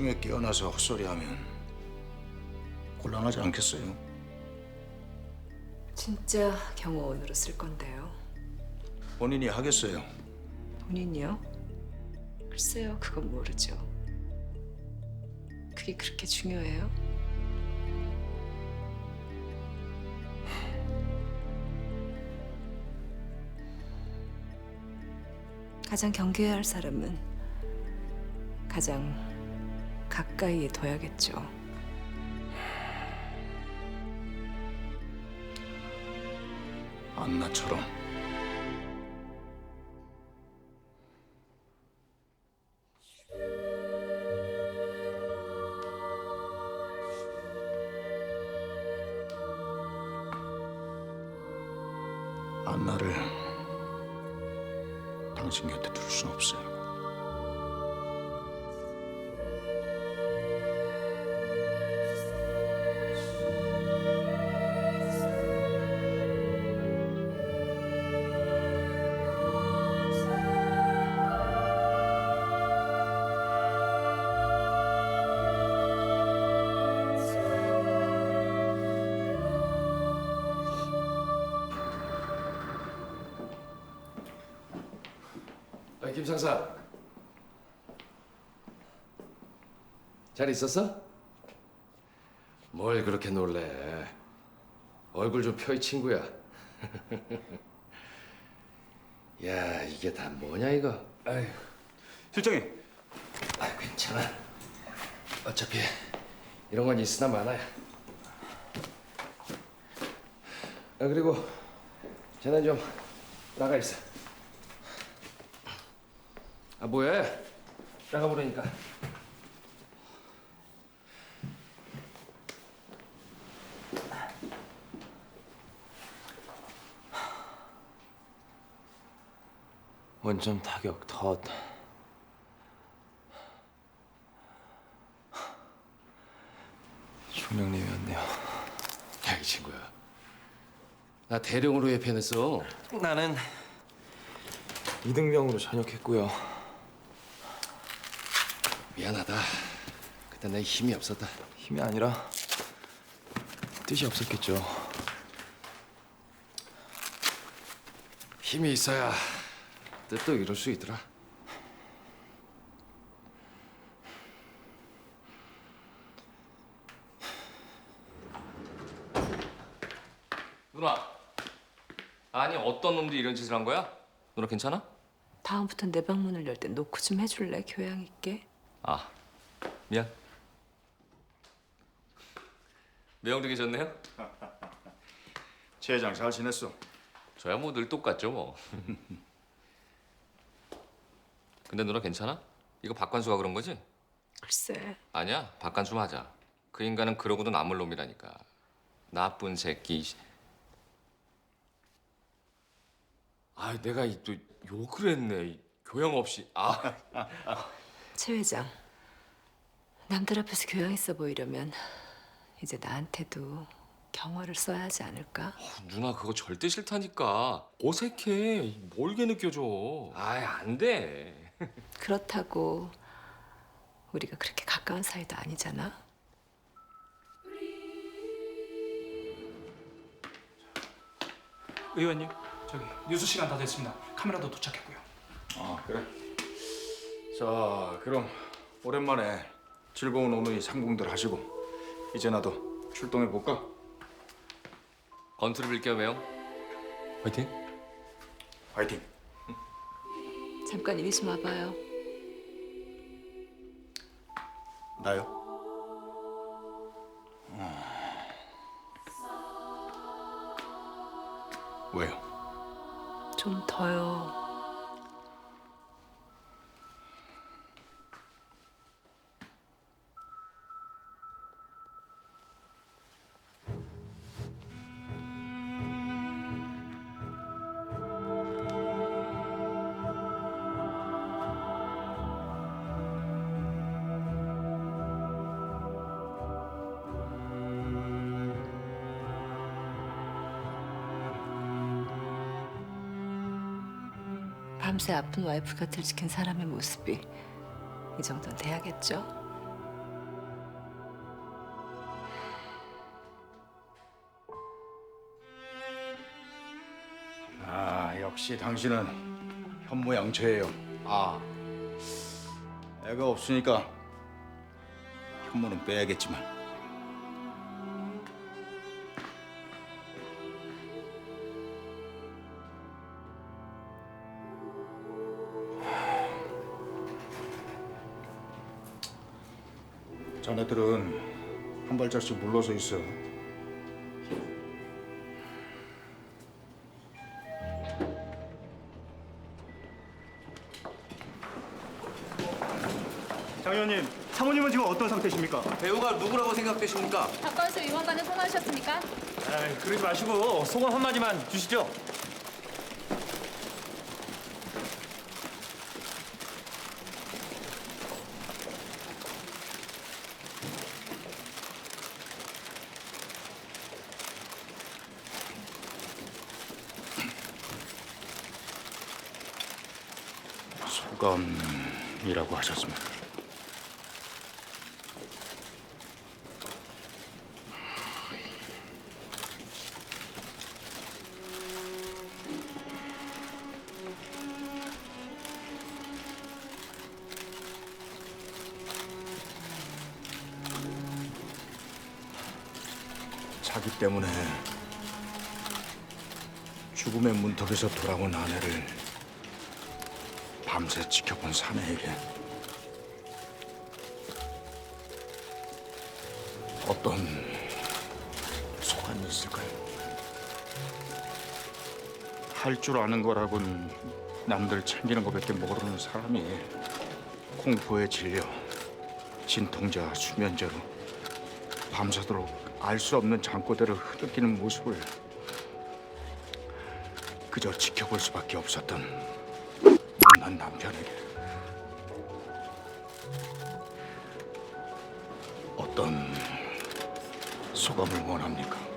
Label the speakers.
Speaker 1: 중에 깨어나서 헛소리하면 곤란하지 않겠어요?
Speaker 2: 진짜 경호원으로 쓸 건데요.
Speaker 1: 본인이 하겠어요.
Speaker 2: 본인이요? 글쎄요, 그건 모르죠. 그게 그렇게 중요해요? 가장 경계해야 할 사람은 가장 가까이에 둬야겠죠.
Speaker 1: 안나처럼. 안나를 당신 곁에 둘 순 없어요.
Speaker 3: 아, 김 상사. 잘 있었어? 뭘 그렇게 놀래? 얼굴 좀 펴 이 친구야. 야, 이게 다 뭐냐 이거? 아유,
Speaker 1: 실장님,
Speaker 3: 아, 괜찮아. 어차피 이런 건 있으나 마나야. 아, 그리고 쟤는 좀 나가 있어. 아, 뭐해? 나가 보라니까.
Speaker 4: 원점 타격 덧. 총장님이었네요.
Speaker 3: 야, 이 친구야. 나 대령으로 예편했어.
Speaker 4: 나는 이등병으로 전역했고요.
Speaker 3: 미안하다. 그때 내 힘이 없었다.
Speaker 4: 힘이 아니라 뜻이 없었겠죠.
Speaker 3: 힘이 있어야 뜻도 이룰 수 있더라.
Speaker 5: 누나. 아니 어떤 놈들이 이런 짓을 한 거야? 누나 괜찮아?
Speaker 2: 다음부터 내 방문을 열 때 노크 좀 해줄래? 교양 있게.
Speaker 5: 아 미안. 매형도 계셨네요?
Speaker 1: 최 회장 잘 지냈어?
Speaker 5: 저야 뭐 늘 똑같죠 뭐. 근데 누나 괜찮아? 이거 박관수가 그런 거지?
Speaker 2: 글쎄,
Speaker 5: 아니야 박관수 맞아. 그 인간은 그러고도 남을 놈이라니까. 나쁜 새끼. 아 내가 이 또 욕을 했네. 이 교양 없이. 아
Speaker 2: 최 회장. 남들 앞에서 교양 있어 보이려면 이제 나한테도 경화를 써야 하지 않을까?
Speaker 5: 누나 그거 절대 싫다니까. 어색해. 멀게 느껴져. 아이 안 돼.
Speaker 2: 그렇다고 우리가 그렇게 가까운 사이도 아니잖아.
Speaker 6: 의원님, 저기 뉴스 시간 다 됐습니다. 카메라도 도착했고요.
Speaker 1: 아 그래. 자 그럼 오랜만에 즐거운 오늘이 상공들 하시고 이제 나도 출동해 볼까?
Speaker 5: 건투를 빌게요 매형. 화이팅.
Speaker 1: 화이팅.
Speaker 2: 잠깐 이리 좀 와봐요.
Speaker 1: 나요? 어. 왜요?
Speaker 2: 좀 더요. 밤새 아픈 와이프 곁을 지킨 사람의 모습이 이 정도는 돼야겠죠?
Speaker 1: 아 역시 당신은 현모양처예요. 아 애가 없으니까 현모는 빼야겠지만. 자네들은 한 발짝씩 물러서 있어.
Speaker 7: 장 의원님, 사모님은 지금 어떤 상태십니까?
Speaker 3: 배우가 누구라고 생각되십니까?
Speaker 8: 박건수 의원관을 통화하셨습니까?
Speaker 7: 아, 그러지 마시고 소감 한마디만 주시죠.
Speaker 1: 소감이라고 하셨습니다. 자기 때문에 죽음의 문턱에서 돌아온 아내를 밤새 지켜본 사내에게 어떤 소감이 있을까요? 할 줄 아는 거라곤 남들 챙기는 것밖에 모르는 사람이 공포에 질려 진통제와 수면제로 밤새도록 알 수 없는 잠꼬대를 흐느끼는 모습을 그저 지켜볼 수밖에 없었던 못 난 남편에게 어떤 소감을 원합니까?